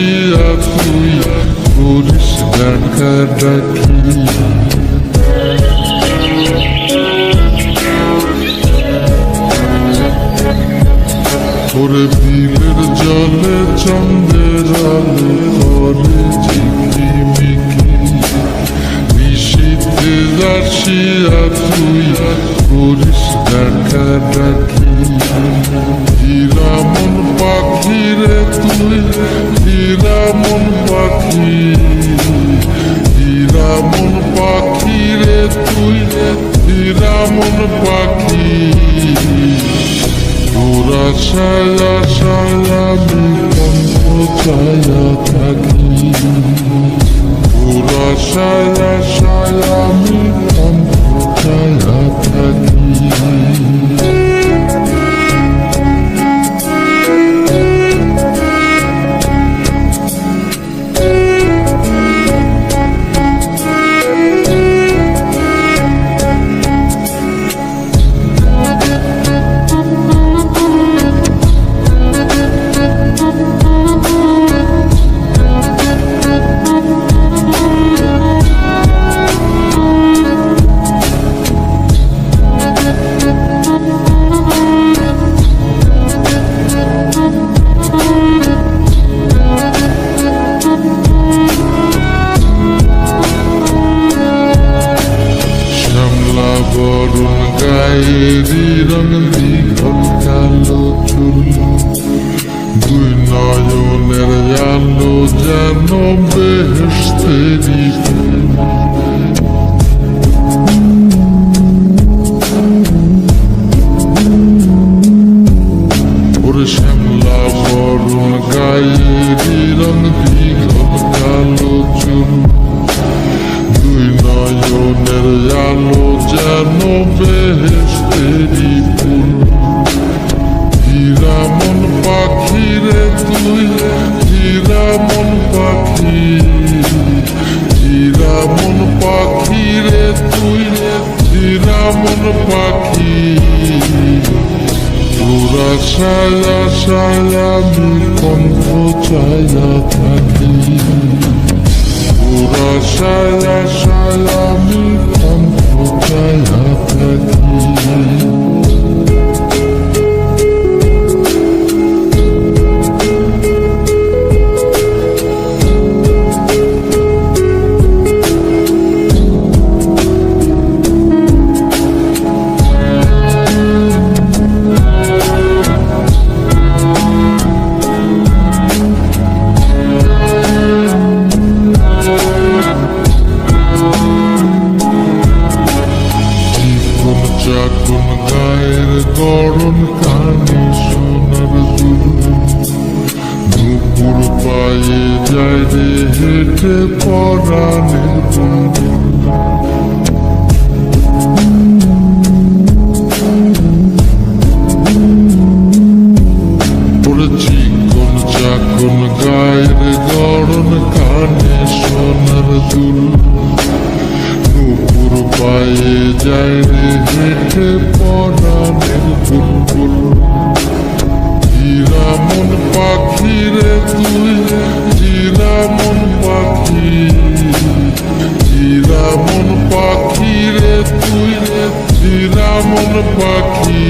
я твоя Буду сидарка до করে দিনের জলে চন্দ্রের আলো করে ঝিকিমিকি নিশীতে রাশিয়া আমি কণ্ঠ ছায়া থাকি সায়া আমি কণ্ঠ ছায়া থাকি বরুণ গায়েরি রং দীঘল কালো চুল। দুই নয়নের আলো যেন বেহেস্তেরি বেহেস্তেরি ফুল হীরামন পাখি রে তুই হীরামন পাখি হীরামন পাখি রে তুই হীরামন পাখি তোরা সায়া সায়া আমি কণ্ঠ ছায়া থাকি তোরা সায়া সায়া চাকুন গায়ের গরম কানে সোনার দুপুর পায়ে যায় রে হেঁটে পরাণের বুলবুল পড়েছি কোন চাকুন গায়ের গরম কানে সোনার দুল নুপুর পায়ে যায় পাখি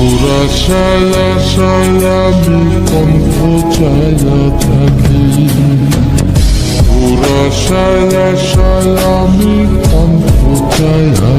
ওরা সায়া সায়া কণ্ঠ চায়া থাকি ওরা সায়া সায়া কণ্ঠ চায়া